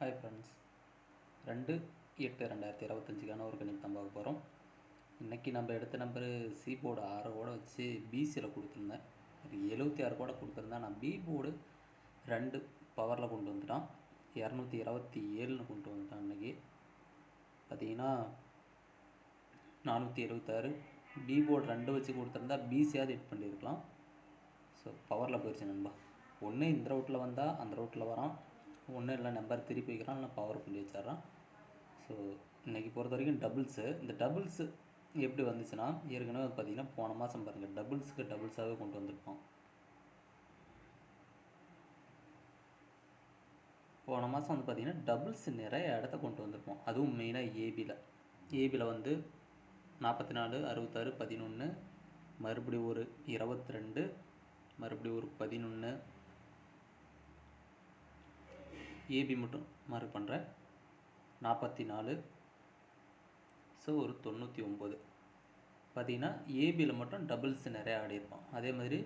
Hi friends ரெண்டு எட்டு ரெண்டாயிரத்தி இருபத்தஞ்சுக்கான ஒரு கணிப்பு பார்க்க போகிறோம் இன்றைக்கி நம்ம எடுத்த நம்பரு சி போர்டு ஆறு கூட வச்சு பிசியில் கொடுத்துருந்தேன். ஒரு எழுபத்தி ஆறு கூட கொடுத்துருந்தேன் நான் பி போர்டு ரெண்டு பவரில் கொண்டு வந்துட்டான். இரநூத்தி இருபத்தி ஏழுன்னு கொண்டு வந்துட்டான் இன்றைக்கி பார்த்தீங்கன்னா நானூற்றி எழுபத்தாறு பி போர்டு ரெண்டு வச்சு கொடுத்துருந்தா பிசியாவது ஹிட் பண்ணியிருக்கலாம். ஸோ பவரில் போயிடுச்சு நண்பா. ஒன்று இந்த ரோட்டில் வந்தால் அந்த ரோட்டில் வரான். ஒன்றும் இல்லை நம்பர் திருப்பி வைக்கிறான் இல்லை பவர் பண்ணி வச்சிட்றான். ஸோ இன்றைக்கி பொறுத்த வரைக்கும் டபுள்ஸு இந்த டபுள்ஸு எப்படி வந்துச்சுன்னா ஏற்கனவே பார்த்தீங்கன்னா போன மாதம் பாருங்கள் டபுள்ஸுக்கு டபுள்ஸாகவே கொண்டு வந்திருப்போம் போன மாதம் வந்து பார்த்திங்கன்னா டபுள்ஸ் நிறைய இடத்த கொண்டு வந்திருப்போம் அதுவும் மெயினாக ஏபியில் ஏபியில் வந்து நாற்பத்தி நாலு அறுபத்தாறு பதினொன்று மறுபடியும் ஒரு இருபத்தி ரெண்டு மறுபடியும் ஒரு பதினொன்று ஏபி மட்டும் மார்க் பண்ணுறேன் நாற்பத்தி நாலு ஸோ ஒரு தொண்ணூற்றி ஒம்பது பார்த்தீங்கன்னா ஏபியில் மட்டும் டபுள்ஸ் நிறையா ஆடியிருப்பான் அதே மாதிரி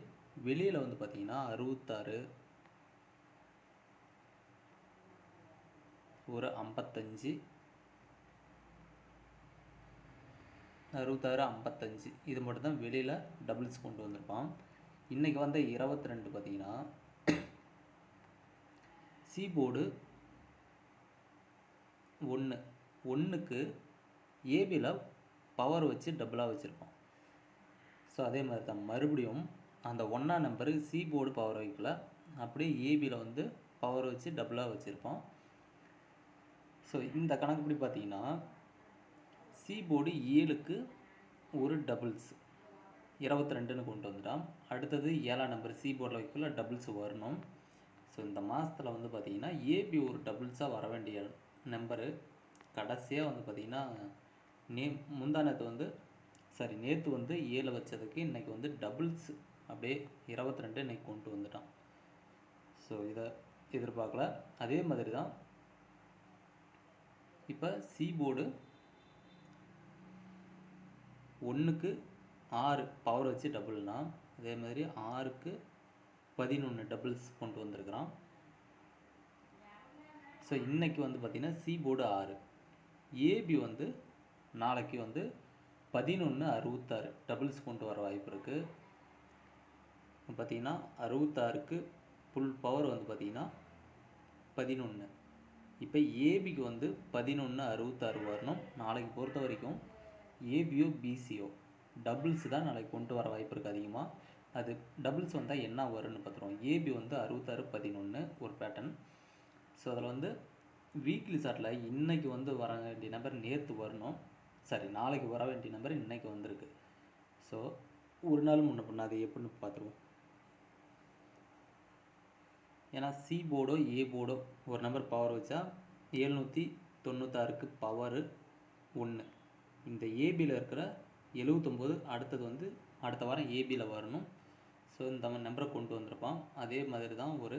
வெளியில் வந்து பார்த்தீங்கன்னா அறுபத்தாறு. ஒரு ஐம்பத்தஞ்சு. அறுபத்தாறு ஐம்பத்தஞ்சு. இது மட்டும்தான் வெளியில் டபுள்ஸ் கொண்டு வந்திருப்பான். இன்றைக்கி வந்த இருபத்தி ரெண்டு பார்த்தீங்கன்னா சி போர்டு ஒன்று ஒன்றுக்கு ஏபியில் பவர் வச்சு டபுளாக வச்சுருப்போம். ஸோ அதே மாதிரி தான். மறுபடியும் அந்த ஒன்றா நம்பருக்கு சி போர்டு பவர் வைக்கல. அப்படியே ஏபியில் வந்து பவர் வச்சு டபுளாக வச்சுருப்போம். ஸோ இந்த கணக்குப்படி பார்த்தீங்கன்னா சி போர்டு ஏழுக்கு ஒரு டபுள்ஸ் இருபத்தி ரெண்டுன்னு கொண்டு வந்துட்டான். அடுத்தது ஏழாம் நம்பர் சி போர்டில் வைக்கல டபுள்ஸ் வரணும். ஸோ இந்த மாதத்தில் வந்து பார்த்திங்கன்னா ஏபி ஒரு டபுள்ஸாக வர வேண்டிய நம்பரு கடைசியாக வந்து பார்த்திங்கன்னா நே முந்தானத்து வந்து சாரி நேற்று வந்து ஏழு வச்சதுக்கு இன்றைக்கி வந்து டபுள்ஸ் அப்படியே இருபத்தி ரெண்டு இன்றைக்கி கொண்டு வந்துட்டான். ஸோ இதை எதிர்பார்க்கல. அதே மாதிரி தான் இப்போ சி போர்டு ஒன்றுக்கு ஆறு பவர் வச்சு டபுள்னா அதே மாதிரி ஆறுக்கு பதினொன்று டபுள்ஸ் கொண்டு வந்திருக்கிறான். ஸோ இன்றைக்கி வந்து பார்த்திங்கன்னா சி போர்டு ஆறு. ஏபி வந்து நாளைக்கு வந்து பதினொன்று அறுபத்தாறு டபுள்ஸ் கொண்டு வர வாய்ப்பு இருக்குது பார்த்திங்கன்னா அறுபத்தாறுக்கு ஃபுல் பவர் வந்து பார்த்திங்கன்னா பதினொன்று இப்போ ஏபிக்கு வந்து பதினொன்று அறுபத்தாறு வரணும். நாளைக்கு பொறுத்த வரைக்கும் ஏபியோ பிசியோ டபுள்ஸ் தான் நாளைக்கு கொண்டு வர வாய்ப்பு இருக்குது அதிகமாக அது டபுள்ஸ் வந்தால் என்ன வரும்னு பார்த்துருவோம் ஏபி வந்து அறுபத்தாறு பதினொன்று ஒரு பேட்டர்ன் ஸோ அதில் வந்து வீக்லி சார்ட்டில் இன்றைக்கி வந்து வர வேண்டிய நம்பர் நேற்று வரணும். சரி நாளைக்கு வர வேண்டிய நம்பர் இன்றைக்கி வந்திருக்கு. ஸோ ஒரு நாள் முன்ன பண்ண அது எப்படின்னு பார்த்துருவோம் ஏன்னா சி போர்டோ ஏ போர்டோ ஒரு நம்பர் பவர் வச்சா எழுநூற்றி தொண்ணூத்தாறுக்கு பவரு ஒன்று இந்த ஏபியில் இருக்கிற எழுவத்தொம்போது அடுத்தது வந்து அடுத்த வாரம் ஏபியில் வரணும். ஸோ இந்த நம்பரை கொண்டு வந்திருப்பான் அதே மாதிரி தான் ஒரு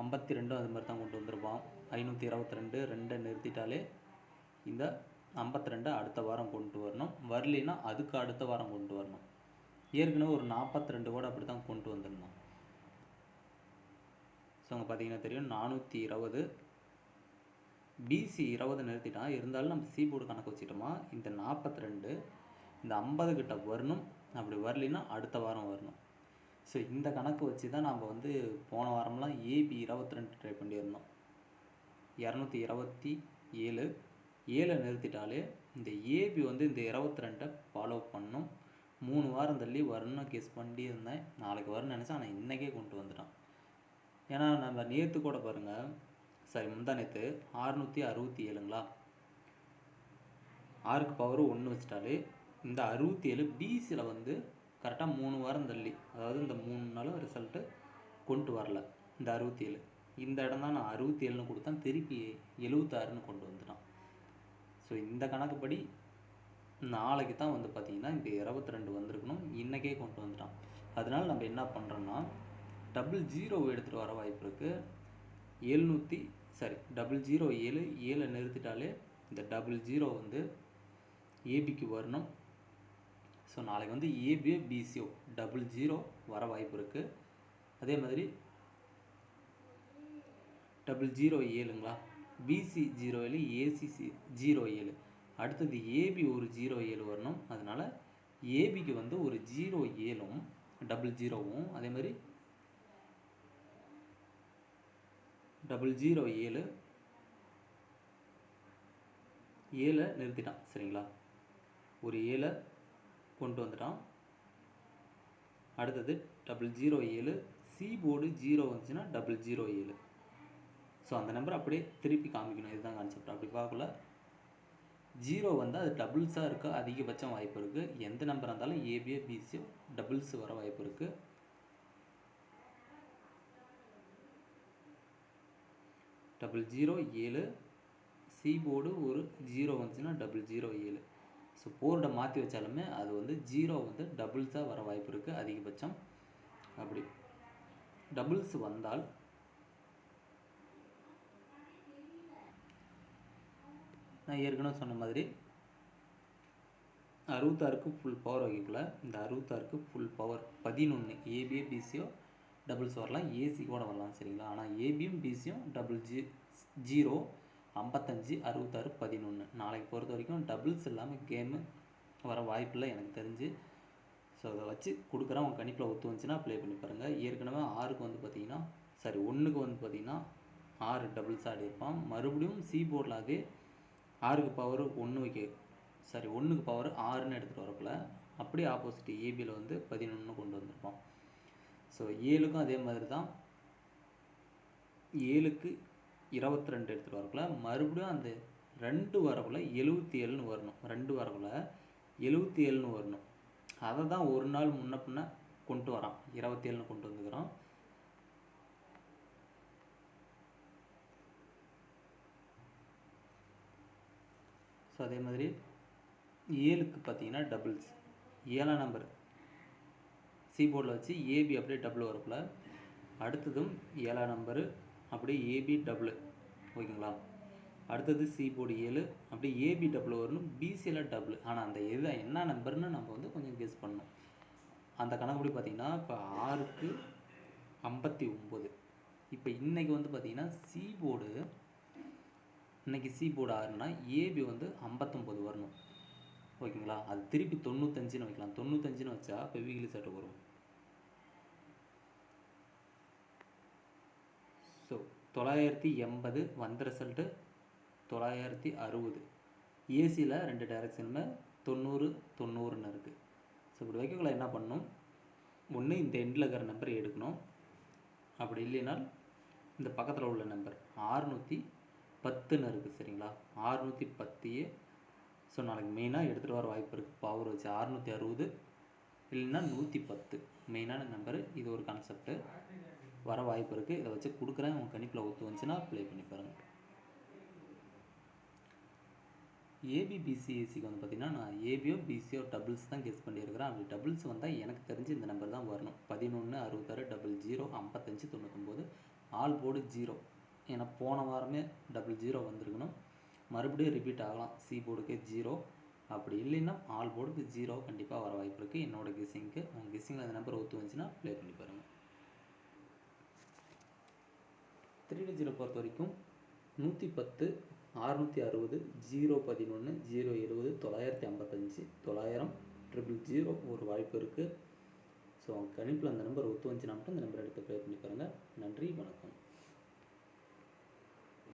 ஐம்பத்தி ரெண்டும் அது மாதிரி தான் கொண்டு வந்திருப்பான் ஐநூற்றி இருபத்தி ரெண்டு ரெண்டை நிறுத்திட்டாலே இந்த ஐம்பத்தி ரெண்டை அடுத்த வாரம் கொண்டு வரணும். வரலினா அதுக்கு அடுத்த வாரம் கொண்டு வரணும். ஏற்கனவே ஒரு நாற்பத்தி ரெண்டு கூட அப்படி தான் கொண்டு வந்திருந்தோம். ஸோ அங்கே பார்த்தீங்கன்னா தெரியும் நானூற்றி இருபது. பிசி இருபது நிறுத்திட்டான் இருந்தாலும் நம்ம சி போர்டு கணக்கு வச்சுட்டோமா இந்த நாற்பத்தி ரெண்டு இந்த ஐம்பது கிட்ட வரணும். அப்படி வரலின்னா அடுத்த வாரம் வரணும். ஸோ இந்த கணக்கு வச்சு தான் நம்ம வந்து போன வாரம்லாம் ஏபி இருபத்தி ரெண்டு ட்ரை பண்ணியிருந்தோம். இரநூத்தி இருபத்தி ஏழு. ஏழை நிறுத்திட்டாலே இந்த ஏபி வந்து இந்த இருபத்தி ரெண்டை ஃபாலோ பண்ணும். மூணு வாரம் தள்ளி வரணும்னு கெஸ் பண்ணி இருந்தேன் நாளைக்கு வரும்னு நினச்சேன். ஆனால் இன்றைக்கே கொண்டு வந்துட்டான். ஏன்னா நம்ம நேற்று கூட பாருங்கள் சரி முந்தா நேற்று ஆறுநூற்றி அறுபத்தி ஏழுங்களா? ஆறுக்கு பவர் ஒன்று வச்சிட்டாலே இந்த அறுபத்தி ஏழு பிசியில் வந்து கரெக்டாக மூணு வாரம் தள்ளி. அதாவது இந்த மூணு நாளும் ரிசல்ட்டு கொண்டு வரல. இந்த அறுபத்தி ஏழு இந்த இடம் தான் நான் அறுபத்தி ஏழுன்னு கொடுத்தேன். திருப்பி எழுபத்தாறுன்னு கொண்டு வந்துட்டான். ஸோ இந்த கணக்குப்படி நாளைக்கு தான் வந்து பார்த்திங்கன்னா இந்த இருபத்தி ரெண்டு வந்திருக்கணும். இன்றைக்கே கொண்டு வந்துட்டான். அதனால் நம்ம என்ன பண்ணுறோன்னா டபுள் ஜீரோ எடுத்துகிட்டு வர வாய்ப்பு இருக்குது எழுநூற்றி சாரி டபுள் ஜீரோ ஏழு. ஏழை நிறுத்திட்டாலே இந்த டபுள் ஜீரோ வந்து ஏபிக்கு வரணும். ஸோ நாளைக்கு வந்து ஏபிஓ பிசிஓ டபுள் ஜீரோ வர வாய்ப்பு இருக்குது அதே மாதிரி டபுள் ஜீரோ ஏழுங்களா? பிசி ஜீரோ ஏழு ஏசிசி ஜீரோ ஏழு. அடுத்தது ஏபி ஒரு ஜீரோ ஏழு வரணும். அதனால் ஏபிக்கு வந்து ஒரு ஜீரோ ஏழும் டபுள் ஜீரோவும் அதே மாதிரி டபுள் ஜீரோ ஏழு ஏழை நிறுத்திட்டான். சரிங்களா? ஒரு ஏழை கொண்டு வந்துட்டான். அடுத்தது டபுள் ஜீரோ ஏழு சி போர்டு ஜீரோ வந்துச்சுன்னா டபுள் ஜீரோ ஏழு. ஸோ அந்த நம்பர் அப்படியே திருப்பி காமிக்கணும். இதுதான் கான்செப்ட் அப்படி பார்க்கல ஜீரோ வந்து அது டபுள்ஸாக இருக்க அதிகபட்சம் வாய்ப்பு இருக்குது எந்த நம்பராக இருந்தாலும் ஏபிஏ பிசியோ டபுள்ஸ் வர வாய்ப்பு இருக்குது டபுள் ஜீரோ ஏழு சி போர்டு ஒரு ஜீரோ வந்துச்சுன்னா டபுள் ஜீரோ ஏழு. ஸோ போர்டை மாற்றி வச்சாலுமே அது வந்து ஜீரோ வந்து டபுள்ஸாக வர வாய்ப்பு இருக்குது அதிகபட்சம். அப்படி. டபுள்ஸ் வந்தால் நான் ஏற்கனவே சொன்ன மாதிரி அறுபத்தாறுக்கு ஃபுல் பவர் வகைக்குள்ள இந்த அறுபத்தாறுக்கு ஃபுல் பவர் பதினொன்று ஏபிஏ பிசியோ டபுள்ஸ் வரலாம். ஏசி கூட வரலாம் சரிங்களா? ஆனால் ஏபியும் பிசியும் டபுள் ஜி ஜீரோ ஐம்பத்தஞ்சு அறுபத்தாறு பதினொன்று நாளைக்கு பொறுத்த வரைக்கும் டபுள்ஸ் இல்லாமல் கேமு வர வாய்ப்பில்லை எனக்கு தெரிஞ்சு. ஸோ அதை வச்சு கொடுக்குறேன். உங்கள் கணிப்பில் ஒத்து வந்துச்சுன்னா ப்ளே பண்ணி பாருங்கள் ஏற்கனவே ஆறுக்கு வந்து பார்த்தீங்கன்னா சாரி ஒன்றுக்கு வந்து பார்த்தீங்கன்னா ஆறு டபுள்ஸ் ஆடி இருப்பான். மறுபடியும் சி போர்டில் அதே ஆறுக்கு பவர் ஒன்று வைக்க சாரி ஒன்றுக்கு பவர் ஆறுன்னு எடுத்துகிட்டு வரப்பில் அப்படியே ஆப்போசிட் ஏபியில் வந்து பதினொன்று கொண்டு வந்திருப்பான். ஸோ ஏழுக்கும் அதே மாதிரி தான் ஏழுக்கு இருபத்தி ரெண்டு எடுத்துகிட்டு வரக்குள்ள மறுபடியும் அந்த ரெண்டு வரக்குள்ள எழுபத்தி ஏழுன்னு வரணும். ரெண்டு வரக்குள்ள எழுபத்தி ஏழுன்னு வரணும். அதை தான் ஒரு நாள் முன்ன பின்ன கொண்டு வரான். இருபத்தி ஏழுன்னு கொண்டு வந்துக்கிறோம் ஸோ அதே மாதிரி ஏழுக்கு பார்த்தீங்கன்னா டபுள்ஸ் ஏழாம் நம்பர் சி போர்டில் வச்சு ஏபி அப்படியே டபுள் வரக்குள்ள. அடுத்ததும் ஏழாம் நம்பரு அப்படியே ஏபி டபுள் ஓகேங்களா? அடுத்தது சி போர்டு ஏழு. அப்படியே ஏபி டபுள் வரணும். பிசியில் டபுள் ஆனால் அந்த எது என்ன நம்பர்னு நம்ம வந்து கொஞ்சம் கெஸ் பண்ணணும். அந்த கணக்குப்படி பார்த்தீங்கன்னா இப்போ ஆறுக்கு ஐம்பத்தி ஒம்பது. இப்போ இன்றைக்கி வந்து பார்த்தீங்கன்னா சி போர்டு இன்னைக்கு சி போர்டு ஆறுனா ஏபி வந்து ஐம்பத்தொம்பது வரணும். ஓகேங்களா? அது திருப்பி தொண்ணூத்தஞ்சுன்னு வைக்கலாம். தொண்ணூத்தஞ்சுன்னு வச்சா இப்போ வீக்லி செட்டு வரும் ஸோ தொள்ளாயிரத்தி எண்பது வந்த ரிசல்ட்டு தொள்ளாயிரத்தி அறுபது. ஏசியில் ரெண்டு டைரக்ஷனில் தொண்ணூறு தொண்ணூறுன்னு இருக்குது ஸோ இப்படி வைக்கக்குள்ள என்ன பண்ணணும் ஒன்று இந்த எண்டில் இருக்கிற நம்பர் எடுக்கணும். அப்படி இல்லைனால் இந்த பக்கத்தில் உள்ள நம்பர் ஆறுநூற்றி பத்துன்னு இருக்குது சரிங்களா? ஆறுநூற்றி பத்தையே ஸோ நாளைக்கு மெயினாக எடுத்துகிட்டு வர வாய்ப்பு இருக்குது பவர் வச்சு அறுநூற்றி அறுபது இல்லைன்னா நூற்றி பத்து. மெயினான நம்பரு இது ஒரு கான்செப்ட்டு வர வாய்ப்பு இருக்குது இதை வச்சு கொடுக்குறேன். உங்கள் கணிப்பில் ஒத்து வந்துச்சுன்னா ப்ளே பண்ணி பாருங்கள் ஏபிபிசிஎஸ்சிக்கு வந்து பார்த்திங்கன்னா நான் ஏபியோ பிசியோ டபுள்ஸ் தான் கெஸ் பண்ணியிருக்கிறேன். அப்படி டபுள்ஸ் வந்தால் எனக்கு தெரிஞ்சு இந்த நம்பர் தான் வரணும். பதினொன்று அறுபத்தாறு டபுள் ஜீரோ ஐம்பத்தஞ்சு தொண்ணூத்தொம்போது ஆல் போர்டு ஜீரோ ஏன்னா போன வாரமே டபுள் ஜீரோ வந்திருக்கணும். மறுபடியும் ரிப்பீட் ஆகலாம். சி போர்டுக்கு ஜீரோ அப்படி இல்லைன்னா ஆல் போர்டுக்கு ஜீரோ கண்டிப்பாக வர வாய்ப்பு இருக்குது என்னோட கெஸ்ஸிங்க்கு உங்கள் கெஸ்ஸிங்கில் அந்த நம்பர் ஒத்து வந்துச்சுன்னா ப்ளே பண்ணி பாருங்கள் த்ரீ டிஜிட்டை பொறுத்த வரைக்கும் நூற்றி பத்து அறுநூற்றி அறுபது ஜீரோ பதினொன்று ஜீரோ எழுபது தொள்ளாயிரத்தி ஐம்பத்தஞ்சு தொள்ளாயிரம் ட்ரிபிள் ஜீரோ ஒரு வாய்ப்பு இருக்குது ஸோ கணிப்பில் அந்த நம்பர் ஒத்து வந்துச்சுன்னா மட்டும் இந்த நம்பர் எடுத்து ப்ளே பண்ணி பாருங்கள் நன்றி வணக்கம்.